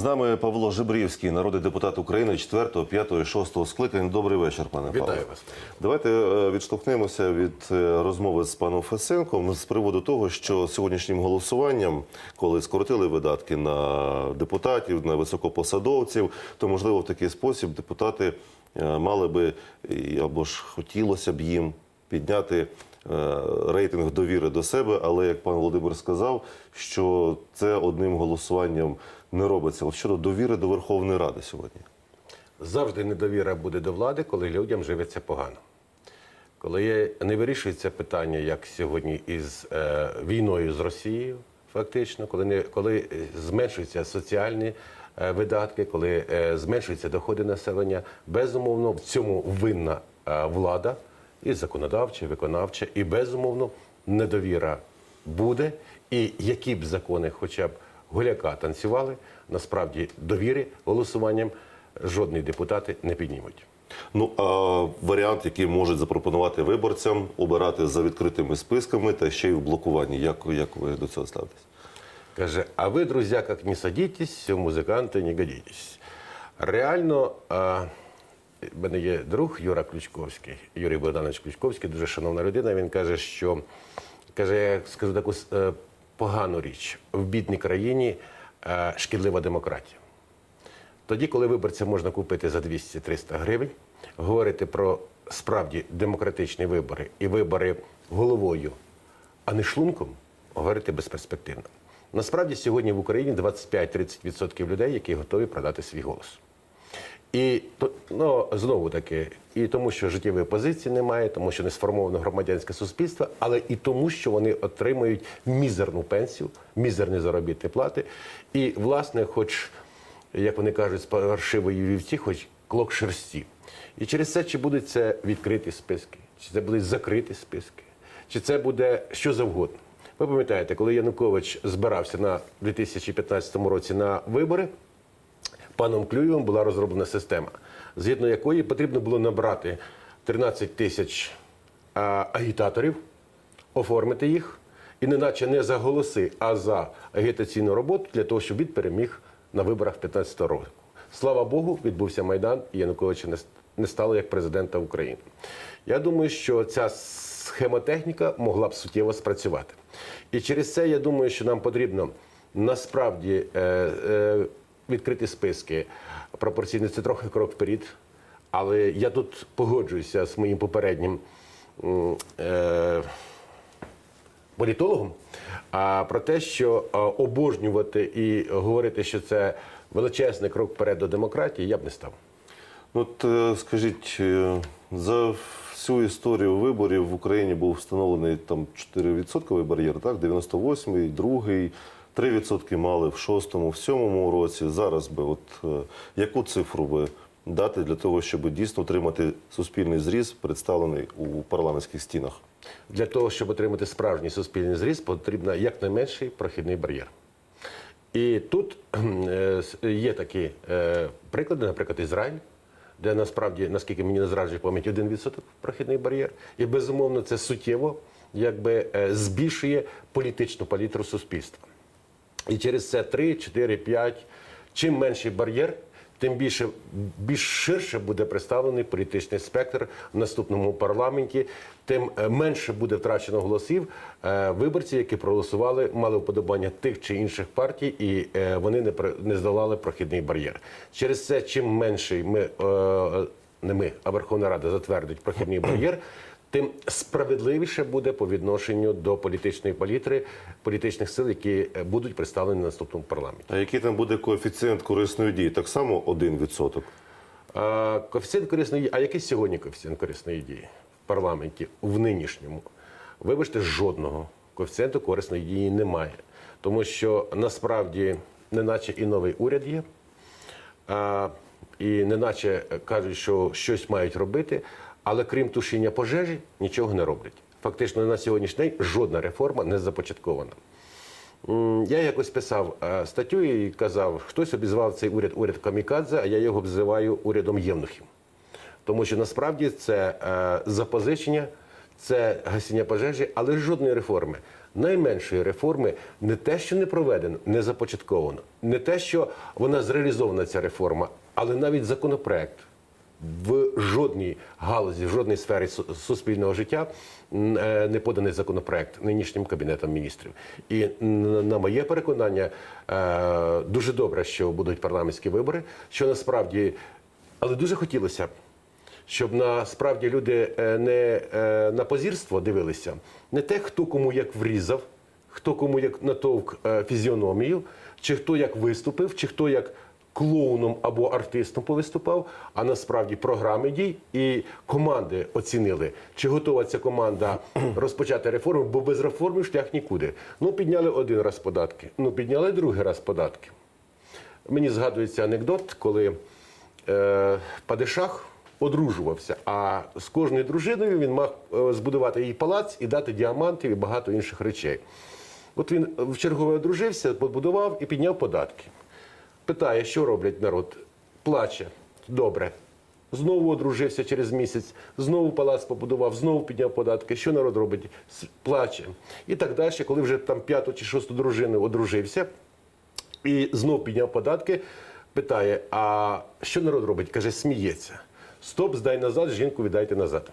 З нами Павло Жебрівський, народний депутат України 4, 5, 6 скликань. Добрий вечір, пане Павло. Вітаю вас. Давайте е, відштовхнемося від е, розмови з паном Фесенком з приводу того, що сьогоднішнім голосуванням, коли скоротили видатки на депутатів, на високопосадовців, то можливо в такий спосіб депутати е, мали би або ж хотілося б їм підняти рейтинг довіри до себе, але як пан Володимир сказав, що це одним голосуванням не робиться. От щодо довіри до Верховної Ради сьогодні. Завжди недовіра буде до влади, коли людям живеться погано. Коли не вирішується питання, як сьогодні із е, війною з Росією, фактично, коли, не, коли е, зменшуються соціальні е, видатки, коли е, зменшуються доходи населення, безумовно, в цьому винна е, влада, і законодавча, і виконавча, і безумовно недовіра буде. І які б закони, хоча б голяка танцювали, насправді довіри голосуванням жодні депутати не піднімуть. Ну а варіант, який можуть запропонувати виборцям, обирати за відкритими списками та ще й в блокуванні. Як, як ви до цього ставитесь? Каже, а ви, друзі, як не садитесь, музиканти не годитесь. Реально, а, в мене є друг Юра Ключковський, Юрій Богданович Ключковський, дуже шановна людина. Він каже, що каже, я скажу таку е, погану річ: в бідній країні е, шкідлива демократія. Тоді, коли виборця можна купити за 200-300 гривень, говорити про справді демократичні вибори і вибори головою, а не шлунком, говорити безперспективно. Насправді сьогодні в Україні 25-30% людей, які готові продати свій голос. І ну, знову таки, і тому, що життєвої позиції немає, тому що не сформовано громадянське суспільство, але і тому, що вони отримують мізерну пенсію, мізерні заробітні плати. І, власне, хоч, як вони кажуть, з паршивої вівці, хоч клок шерсті. І через це чи будуть це відкриті списки, чи це будуть закриті списки, чи це буде що завгодно. Ви пам'ятаєте, коли Янукович збирався на 2015 році на вибори, паном Клюєвим була розроблена система, згідно якої потрібно було набрати 13 тисяч агітаторів, оформити їх, і неначе не за голоси, а за агітаційну роботу для того, щоб він переміг на виборах 15 року. Слава Богу, відбувся Майдан, і Януковича не стало як президента України. Я думаю, що ця схемотехніка могла б суттєво спрацювати. І через це я думаю, що нам потрібно насправді е, е, відкриті списки. Пропорційно це трохи крок вперед. Але я тут погоджуюся з моїм попереднім е, політологом, а про те, що обожнювати і говорити, що це величезний крок вперед до демократії, я б не став. От е, скажіть, е, за всю історію виборів в Україні був встановлений там 4% бар'єр, так? 98-й, 2-й, 3% мали в 6-му, в 7-му році. Зараз би, от е, яку цифру би дати для того, щоб дійсно отримати суспільний зріз, представлений у парламентських стінах? Для того, щоб отримати справжній суспільний зріст, потрібен якнайменший прохідний бар'єр. І тут е, є такі е, приклади, наприклад, Ізраїль, де насправді, наскільки мені не зраджує пам'ять, 1% прохідний бар'єр. І безумовно це суттєво якби, збільшує політичну палітру суспільства. І через це 3, 4, 5. Чим менший бар'єр, тим більше більш ширше буде представлений політичний спектр в наступному парламенті, тим е, менше буде втрачено голосів е, виборців, які проголосували, мали вподобання тих чи інших партій, і е, вони не не здолали прохідний бар'єр. Через це, чим менший ми не ми, а Верховна Рада затвердить прохідний бар'єр. Тим справедливіше буде по відношенню до політичної палітри, політичних сил, які е, будуть представлені на наступному парламенті. А який там буде коефіцієнт корисної дії? Так само 1%? А, коефіцієнт корисної дії. А який сьогодні коефіцієнт корисної дії в парламенті в нинішньому? Вибачте, жодного коефіцієнту корисної дії немає. Тому що насправді, неначе і новий уряд є, а, і неначе кажуть, що щось мають робити, але крім тушіння пожежі, нічого не роблять. Фактично на сьогоднішній день жодна реформа не започаткована. Я якось писав е, статтю і казав, хтось обізвав цей уряд уряд камікадзе, а я його обзиваю урядом євнухів. Тому що насправді це е, запозичення, це гасіння пожежі, але жодної реформи. найменшої реформи не те, що не проведено, не започатковано, не те, що вона зреалізована ця реформа, але навіть законопроект в жодній галузі, в жодній сфері суспільного життя е, не поданий законопроект нинішнім кабінетом міністрів. І на моє переконання, е, дуже добре, що будуть парламентські вибори, що насправді, але дуже хотілося б. Щоб насправді люди е, не на позірство дивилися, не те, хто кому як врізав, хто кому як натовк фізіономію, чи хто як виступив, чи хто як клоуном або артистом повиступав, а насправді програми дій і команди оцінили, чи готова ця команда розпочати реформу, бо без реформи шлях нікуди. Ну, підняли один раз податки, ну підняли другий раз податки. Мені згадується анекдот, коли е, Падишах одружувався, а з кожною дружиною він мав е, збудувати їй палац і дати діамантів і багато інших речей. От він в чергове одружився, побудував і підняв податки. Питає, що роблять народ? Плаче. Добре. Знову одружився через місяць, знову палац побудував, знову підняв податки. Що народ робить? Плаче. І так далі, коли вже там п'яту чи шосту дружину одружився, і знов підняв податки, питає: а що народ робить? Каже, сміється. Стоп, здай назад, жінку віддайте назад.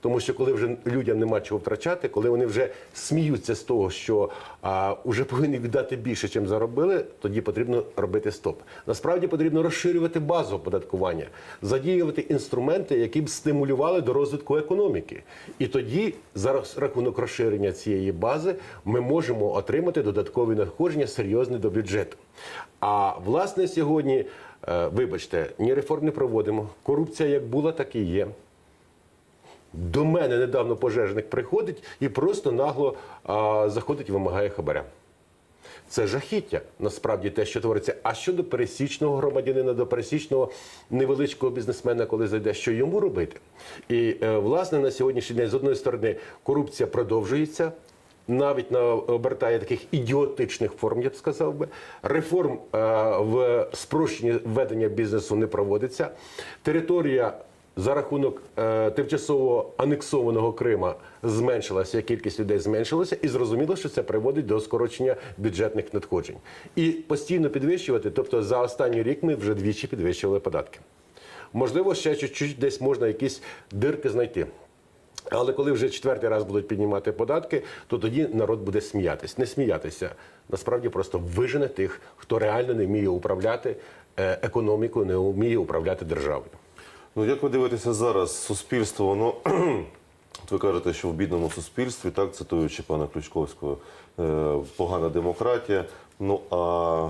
Тому що коли вже людям нема чого втрачати, коли вони вже сміються з того, що а, вже повинні віддати більше, чим заробили, тоді потрібно робити стоп. Насправді потрібно розширювати базу оподаткування, задіювати інструменти, які б стимулювали до розвитку економіки. І тоді, за рахунок розширення цієї бази, ми можемо отримати додаткові надходження серйозні до бюджету. А власне сьогодні, е, вибачте, ні реформ не проводимо. Корупція як була, так і є. До мене недавно пожежник приходить і просто нагло а, заходить і вимагає хабаря. Це жахіття, насправді те, що твориться. А щодо пересічного громадянина, до пересічного невеличкого бізнесмена, коли зайде, що йому робити? І е, власне на сьогоднішній день, з одної сторони, корупція продовжується. Навіть на обертає таких ідіотичних форм, я б сказав би. Реформ е, в спрощенні ведення бізнесу не проводиться. Територія за рахунок е, тимчасово анексованого Крима зменшилася, кількість людей зменшилася, і зрозуміло, що це приводить до скорочення бюджетних надходжень. І постійно підвищувати, тобто за останній рік ми вже двічі підвищували податки. Можливо, ще чуть-чуть десь можна якісь дирки знайти. Але коли вже четвертий раз будуть піднімати податки, то тоді народ буде сміятись. Не сміятися. Насправді просто вижене тих, хто реально не вміє управляти е, економікою, не вміє управляти державою. Ну, як ви дивитеся зараз, суспільство, воно. Ви кажете, що в бідному суспільстві, так, цитуючи пана Ключковського, е, погана демократія. Ну а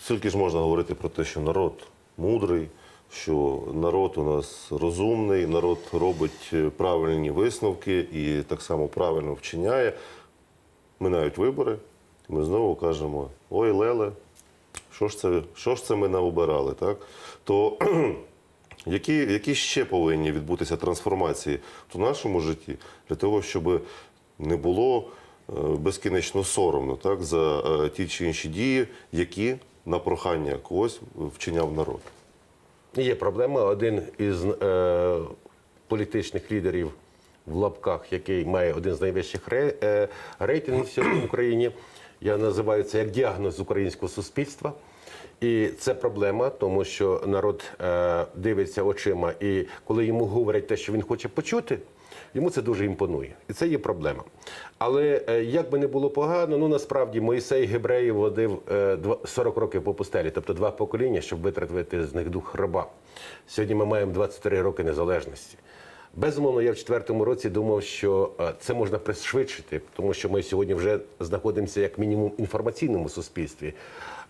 скільки ж можна говорити про те, що народ мудрий, що народ у нас розумний, народ робить е, правильні висновки і так само правильно вчиняє. Минають вибори, ми знову кажемо: ой, Леле, що ж це, що ж це ми наобирали, так? То які, які ще повинні відбутися трансформації в нашому житті для того, щоб не було е, безкінечно соромно так, за е, ті чи інші дії, які на прохання когось вчиняв народ? Є проблема. Один із е, політичних лідерів в лапках, який має один з найвищих ре, е, рейтингів в Україні. Я називаю це як діагноз українського суспільства. І це проблема, тому що народ е, дивиться очима, і коли йому говорять те, що він хоче почути, йому це дуже імпонує. І це є проблема. Але е, як би не було погано, ну насправді Моїсей Гебреїв водив е, два- 40 років по пустелі, тобто два покоління, щоб витратити з них дух раба. Сьогодні ми маємо 23 роки незалежності. Безумовно, я в четвертому році думав, що е, це можна пришвидшити, тому що ми сьогодні вже знаходимося як мінімум в інформаційному суспільстві.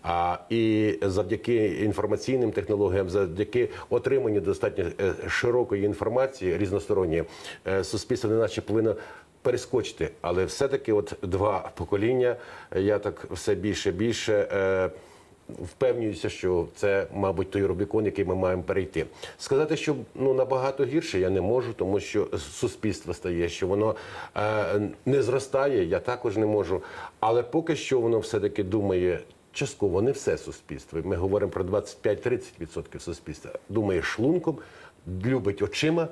А і завдяки інформаційним технологіям, завдяки отриманню достатньо е, широкої інформації різносторонньої, е, суспільство неначе повинно перескочити. Але все-таки, от два покоління, я так все більше більше. е, Впевнююся, що це, мабуть, той Рубікон, який ми маємо перейти. Сказати, що ну набагато гірше я не можу, тому що суспільство стає, що воно е, не зростає, я також не можу. Але поки що воно все-таки думає частково, не все суспільство. Ми говоримо про 25-30% суспільства. Думає шлунком, любить очима.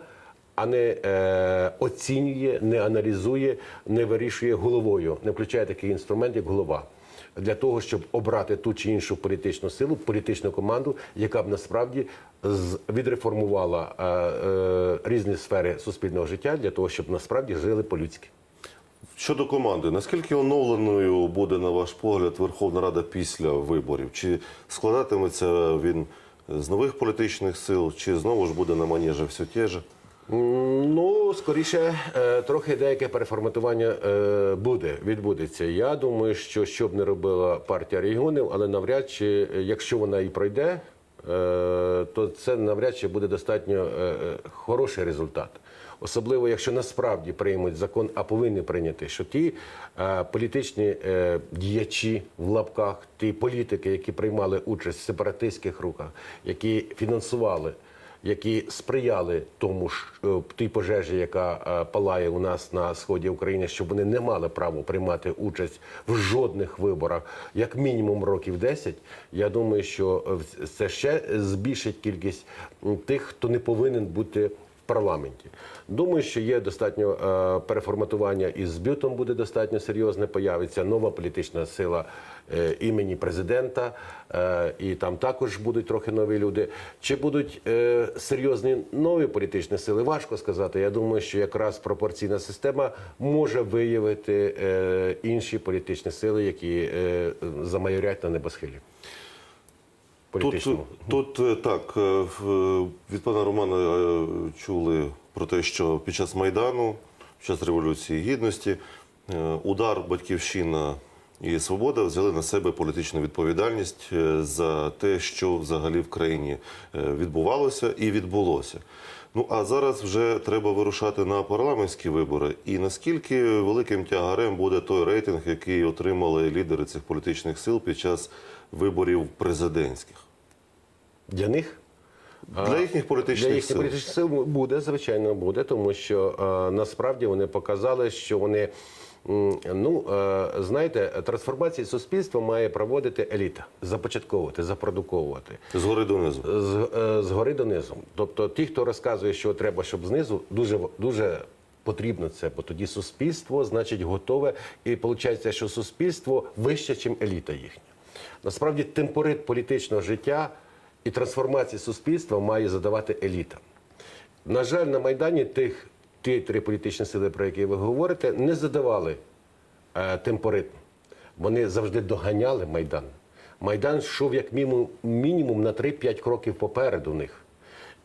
а не е, оцінює, не аналізує, не вирішує головою, не включає такий інструмент, як голова. Для того щоб обрати ту чи іншу політичну силу, політичну команду, яка б насправді відреформувала е, е, різні сфери суспільного життя для того, щоб насправді жили по-людськи. Щодо команди, наскільки оновленою буде, на ваш погляд, Верховна Рада після виборів? Чи складатиметься він з нових політичних сил, чи знову ж буде на манежі все те же? Ну, скоріше, е, трохи деяке переформатування е, буде, відбудеться. Я думаю, що що б не робила партія регіонів, але навряд чи, якщо вона і пройде, е, то це навряд чи буде достатньо хороший результат. Особливо, якщо насправді приймуть закон, а повинні прийняти, що ті е, політичні е, діячі в лапках, ті політики, які приймали участь в сепаратистських рухах, які фінансували які сприяли тому ж е, тій пожежі, яка е, палає у нас на сході України, щоб вони не мали права приймати участь в жодних виборах, як мінімум років 10, Я думаю, що е, це ще збільшить кількість тих, хто не повинен бути. Парламенті думаю, що є достатньо е, переформатування і з бютом буде достатньо серйозне. Появиться нова політична сила е, імені президента, е, і там також будуть трохи нові люди. Чи будуть серйозні нові політичні сили? Важко сказати. Я думаю, що якраз пропорційна система може виявити інші політичні сили, які замайорять на небосхилі. Політичному. тут тут так, е, від пана Романа е, чули про те, що під час Майдану, під час Революції Гідності, е, удар Батьківщина і Свобода взяли на себе політичну відповідальність е, за те, що взагалі в країні е, відбувалося і відбулося. Ну а зараз вже треба вирушати на парламентські вибори. І наскільки великим тягарем буде той рейтинг, який отримали лідери цих політичних сил під час виборів президентських? Для них Для їхніх політичних Для їхніх сил. політичних сил буде, звичайно, буде, тому що а, насправді вони показали, що вони. Ну, е, знаєте, трансформації суспільства має проводити еліта, започатковувати, запродуковувати Згори донизу. з, е, згори донизу. Тобто, ті, хто розказує, що треба, щоб знизу, дуже дуже потрібно це, бо тоді суспільство, значить, готове, і виходить, що суспільство вище, ніж еліта їхня. Насправді, темпорит політичного життя і трансформації суспільства має задавати еліта. На жаль, на Майдані тих ті три політичні сили, про які ви говорите, не задавали е, темпоритм. Вони завжди доганяли Майдан. Майдан йшов як мінімум, на 3-5 кроків попереду них.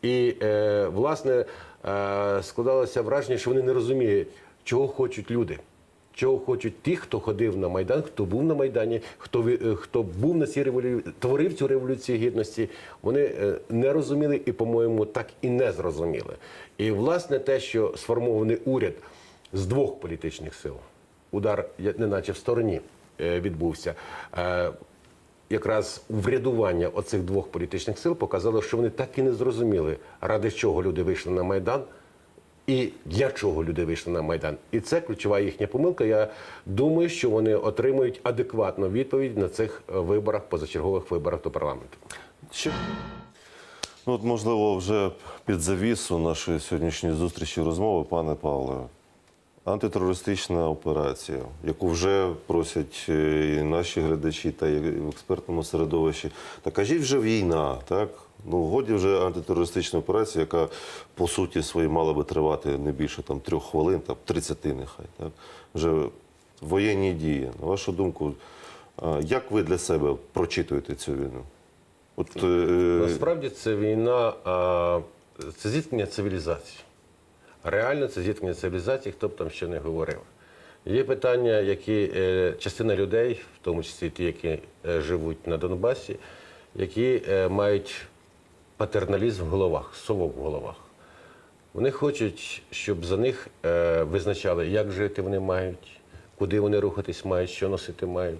І, е, власне, е, складалося враження, що вони не розуміють, чого хочуть люди. Чого хочуть ті, хто ходив на Майдан, хто був на Майдані, хто, е, хто був на цій революції, творив цю революцію гідності, вони е, не розуміли і, по-моєму, так і не зрозуміли. І, власне, те, що сформований уряд з двох політичних сил, удар, неначе в стороні е, відбувся. Якраз врядування оцих двох політичних сил показало, що вони так і не зрозуміли, ради чого люди вийшли на Майдан і для чого люди вийшли на Майдан. І це ключова їхня помилка. Я думаю, що вони отримують адекватну відповідь на цих е, виборах, позачергових виборах до парламенту. Що? ну, от, можливо, вже під завісу нашої сьогоднішньої зустрічі розмови, пане Павле. Антитерористична операція, яку вже просять е, і наші глядачі та і в експертному середовищі. Та кажіть вже війна, так? Ну, годі вже антитерористична операція, яка по суті своїй мала би тривати не більше там трьох хвилин, там 30 нехай. Так? Вже воєнні дії. На вашу думку, як ви для себе прочитуєте цю війну? От, е, Насправді це війна, а, це зіткнення цивілізацій. Реально це зіткнення цивілізацій, хто б там ще не говорив. Є питання, які е, частина людей, в тому числі ті, які е, живуть на Донбасі, які е, мають патерналізм в головах, совок в головах. Вони хочуть, щоб за них визначали, як жити вони мають, куди вони рухатись мають, що носити мають.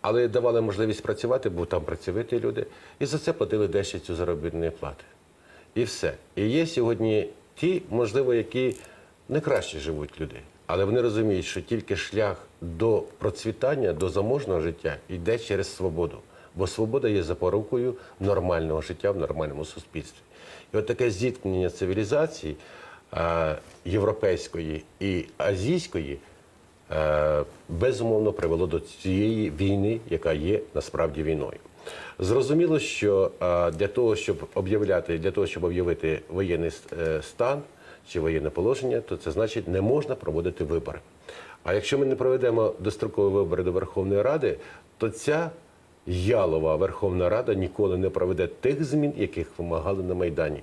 Але давали можливість працювати, бо там працьовиті люди, і за це платили дещицю заробітної плати. І все. І є сьогодні ті, можливо, які не краще живуть люди, але вони розуміють, що тільки шлях до процвітання, до заможного життя йде через свободу. Бо свобода є запорукою нормального життя в нормальному суспільстві. І от таке зіткнення цивілізацій е, європейської і азійської, е, безумовно привело до цієї війни, яка є насправді війною. Зрозуміло, що для того, щоб об'являти, для того, щоб об'явити воєнний е, стан чи воєнне положення, то це значить не можна проводити вибори. А якщо ми не проведемо дострокові вибори до Верховної Ради, то ця ялова Верховна Рада ніколи не проведе тих змін, яких вимагали на Майдані.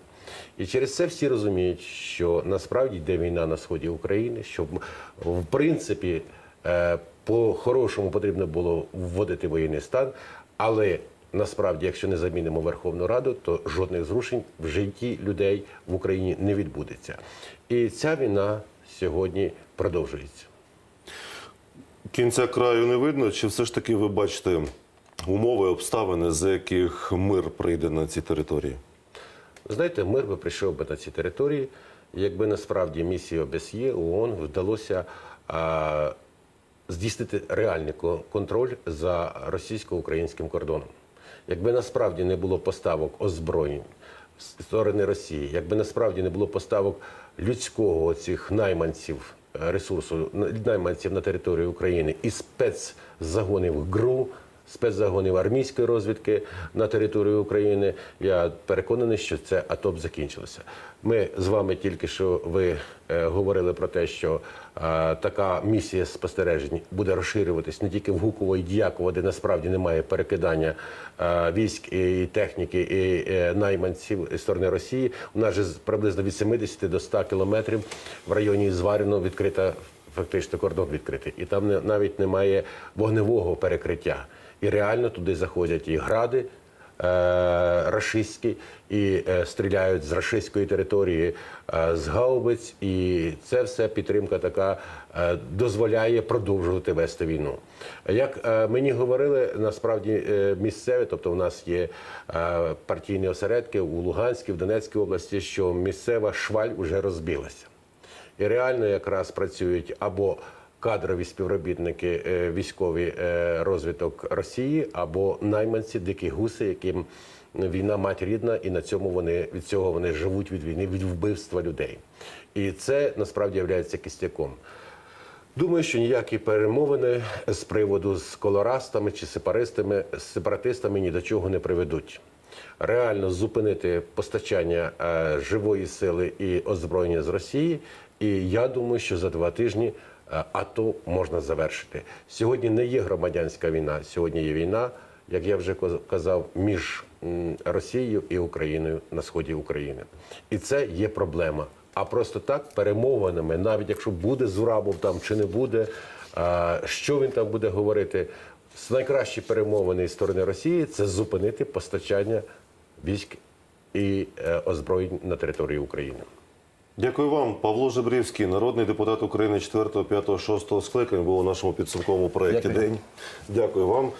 І через це всі розуміють, що насправді йде війна на сході України, що в принципі е, по-хорошому потрібно було вводити воєнний стан, але насправді, якщо не замінимо Верховну Раду, то жодних зрушень в житті людей в Україні не відбудеться. І ця війна сьогодні продовжується. Кінця краю не видно, чи все ж таки ви бачите умови, обставини, за яких мир прийде на ці території? Знаєте, мир би прийшов би на ці території, якби насправді місії ОБСЄ ООН вдалося а, здійснити реальний ко- контроль за російсько-українським кордоном. Якби насправді не було поставок озброєнь з сторони Росії, якби насправді не було поставок людського цих найманців е, ресурсу, найманців на територію України і спецзагонів ГРУ, спецзагонів армійської розвідки на територію України. Я переконаний, що це АТО закінчилося. Ми з вами тільки що ви е, говорили про те, що е, така місія спостережень буде розширюватись не тільки в Гуково і Діяково, де насправді немає перекидання е, військ і техніки і е, найманців зі сторони Росії. У нас же приблизно від 70 до 100 кілометрів в районі Зваріно відкрита фактично кордон відкритий, і там не, навіть немає вогневого перекриття. І реально туди заходять і гради е, рашистські, і е, стріляють з рашистської території, е, з гаубиць, і це все підтримка така дозволяє продовжувати вести війну. Як мені говорили, насправді місцеві, тобто у нас є партійні осередки у Луганській, в Донецькій області, що місцева шваль вже розбилася. І реально якраз працюють або кадрові співробітники е, військові е, розвиток Росії, або найманці, дикі гуси, яким війна мать рідна, і на цьому вони від цього вони живуть від війни, від вбивства людей. І це насправді є кістяком. Думаю, що ніякі перемовини з приводу з колорастами чи сепаристами, з сепаратистами ні до чого не приведуть. Реально зупинити постачання е, живої сили і озброєння з Росії. І я думаю, що за два тижні АТО можна завершити. Сьогодні не є громадянська війна, сьогодні є війна, як я вже казав, між Росією і Україною на сході України. І це є проблема. А просто так перемовинами, навіть якщо буде Зурабов там чи не буде, що він там буде говорити, найкращі перемовини з сторони Росії це зупинити постачання військ і е, озброєнь на території України. Дякую вам, Павло Жебрівський, народний депутат України 4, 5, 6 скликань, був у нашому підсумковому проєкті Дякую. День. Дякую вам.